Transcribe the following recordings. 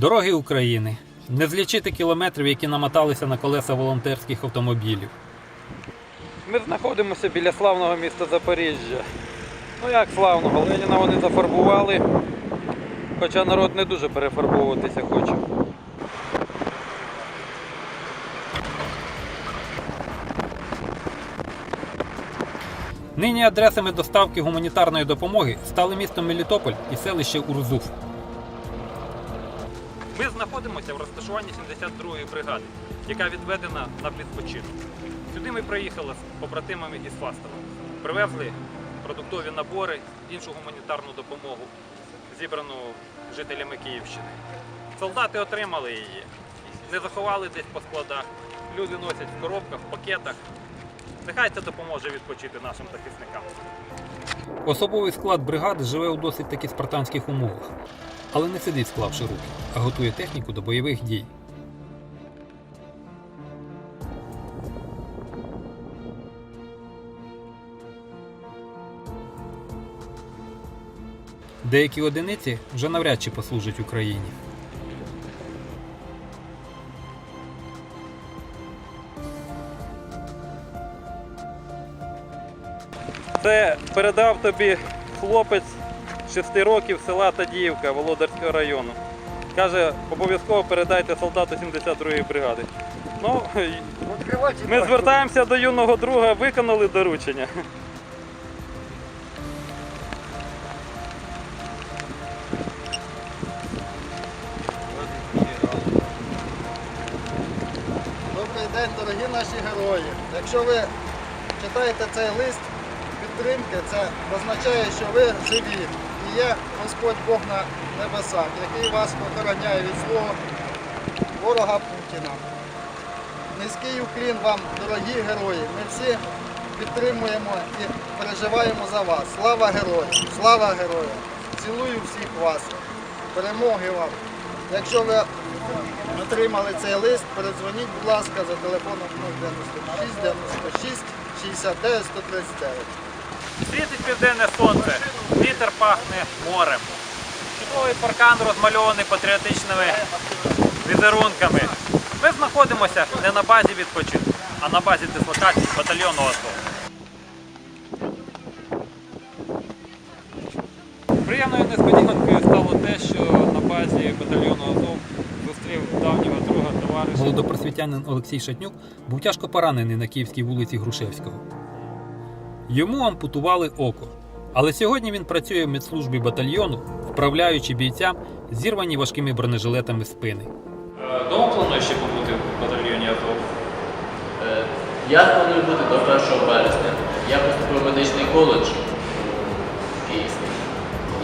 Дороги України. Не злічити кілометрів, які намоталися на колеса волонтерських автомобілів. Ми знаходимося біля славного міста Запоріжжя. Ну як славного, Леніна вони зафарбували. Хоча народ не дуже перефарбовуватися хоче. Нині адресами доставки гуманітарної допомоги стали місто Мелітополь і селище Урзуф. Ми знаходимося в розташуванні 72-ї бригади, яка відведена на відпочинок. Сюди ми приїхали з побратимами із Фастова. Привезли продуктові набори, іншу гуманітарну допомогу, зібрану жителями Київщини. Солдати отримали її, не заховали десь по складах. Люди носять в коробках, пакетах. Нехай це допоможе відпочити нашим захисникам. Особовий склад бригади живе у досить таки спартанських умовах, але не сидить склавши руки, а готує техніку до бойових дій. Деякі одиниці вже навряд чи послужать Україні. Це передав тобі хлопець 6 років села Тадіївка Володарського району. Каже, обов'язково передайте солдату 72-ї бригади. Ну, ми звертаємося до юного друга, виконали доручення. Добрий день, дорогі наші герої. Якщо ви читаєте цей лист підтримки, це означає, що ви живі і є Господь Бог на небесах, який вас охороняє від злого ворога Путіна. Низький уклін вам, дорогі герої. Ми всі підтримуємо і переживаємо за вас. Слава героям! Слава героям! Цілую всіх вас. Перемоги вам! Якщо ви отримали цей лист, передзвоніть, будь ласка, за телефоном 096 96 69 139. Світить південне сонце, вітер пахне морем. Чудовий паркан розмальований патріотичними візерунками. Ми знаходимося не на базі відпочинку, а на базі дислокації батальйону АТО. Приємною несподіванкою стало те, що на базі батальйону Азов зустрів давнього друга товариша. Молодопросвітянин Олексій Шатнюк був тяжко поранений на київській вулиці Грушевського. Йому ампутували око. Але сьогодні він працює в медслужбі батальйону, вправляючи бійцям зірвані важкими бронежилетами спини. Дома плануєш ще побути в батальйоні АТО? Е, Я планую бути до 1 березня. Я поступив в медичний коледж Київський.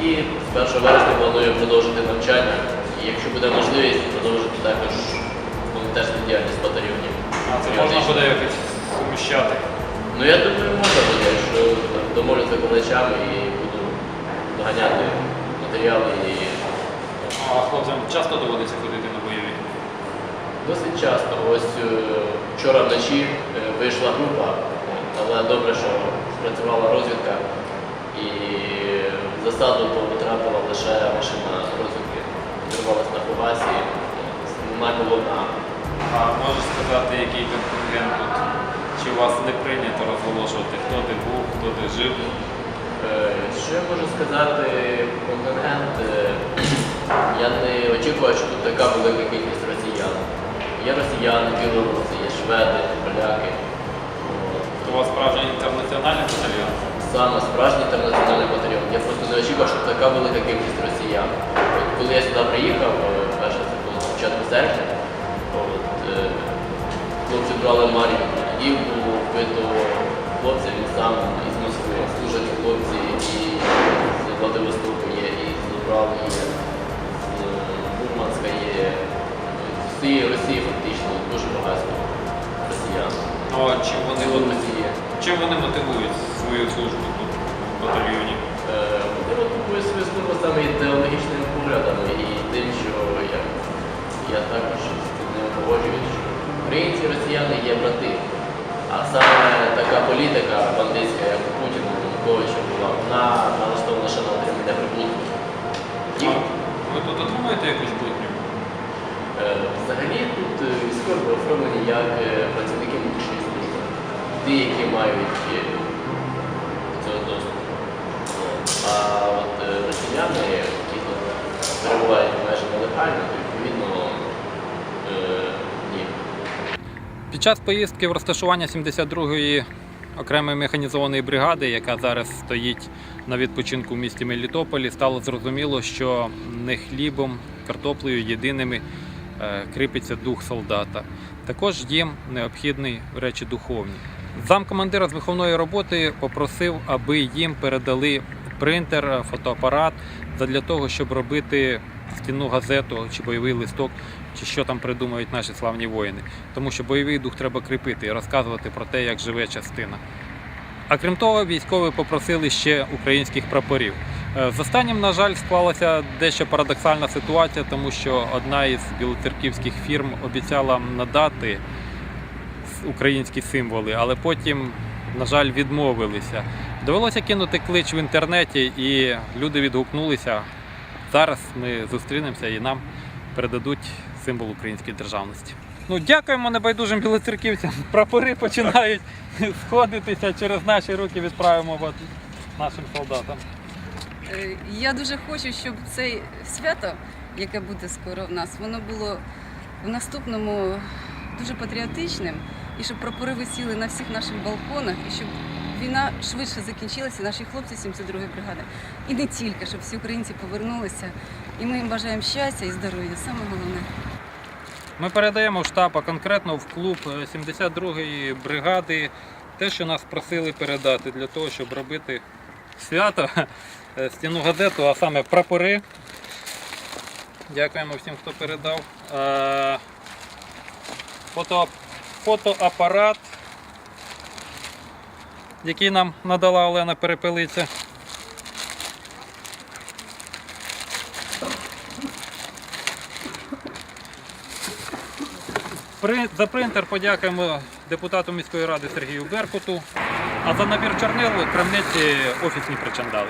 І з 1 вересня планую продовжити навчання. І якщо буде можливість, продовжити також волонтерську діяльність в батальйоні. А це можна буде якось суміщати. Ну я думаю, можна буде, якщо там, домовлюся викладачами і буду доганяти матеріали і А хлопцям часто доводиться ходити на бойові? Досить часто. Ось е, вчора вночі е, вийшла група, але добре, що спрацювала розвідка і в засаду потрапила лише машина розвідки. Підривалась на фугасі, нема колона. А можеш сказати, який контингент тут? Чи у вас не прийнято розголошувати, хто де був, хто де жив? Е, Що я можу сказати, контингент, е, я не очікував, що тут така велика кількість росіян. Є росіяни, білоруси, є шведи, поляки. У вас справжній інтернаціональний батальйон? Саме справжній інтернаціональний батальйон. Я просто не очікував, що така велика кількість росіян. От коли я сюди приїхав, е, перше це було на початку серпня, от, е, хлопці брали Марію, тоді було вбито хлопця, він сам із Москви. Служать хлопці і Була, вона налаштована лише на отримання прибутку. Ви тут отримуєте якусь платню? Е, Взагалі тут е, військові оформлені як е, працівники внутрішньої служби. Ті, які мають цього доступ. А от росіяни, які тут перебувають майже нелегально, то відповідно ні. Під час поїздки в розташування 72-ї окремої механізованої бригади, яка зараз стоїть на відпочинку в місті Мелітополі, стало зрозуміло, що не хлібом, картоплею єдиними е, кріпиться дух солдата. Також їм необхідні речі духовні. Замкомандира з виховної роботи попросив, аби їм передали принтер, фотоапарат для того, щоб робити стінну газету чи бойовий листок, чи що там придумають наші славні воїни. Тому що бойовий дух треба кріпити і розказувати про те, як живе частина. А крім того, військові попросили ще українських прапорів. Е, З останнім, на жаль, склалася дещо парадоксальна ситуація, тому що одна із білоцерківських фірм обіцяла надати українські символи, але потім, на жаль, відмовилися. Довелося кинути клич в інтернеті, і люди відгукнулися. Зараз ми зустрінемося і нам передадуть символ української державності. Ну, дякуємо небайдужим білоцерківцям. Прапори починають сходитися через наші руки. Відправимо нашим солдатам. Е, Я дуже хочу, щоб це свято, яке буде скоро в нас, воно було в наступному дуже патріотичним, і щоб прапори висіли на всіх наших балконах, і щоб війна швидше закінчилася, наші хлопці 72-ї бригади. І не тільки, щоб всі українці повернулися. І ми їм бажаємо щастя і здоров'я, саме головне. Ми передаємо в штаб, а конкретно в клуб е, 72-ї бригади те, що нас просили передати для того, щоб робити свято, е, стіну газету, а саме прапори. Дякуємо всім, хто передав. Е, Фото, фотоапарат, який нам надала Олена Перепелиця. За принтер подякуємо депутату міської ради Сергію Беркуту. А за набір чорнил крамниці офісні причандали.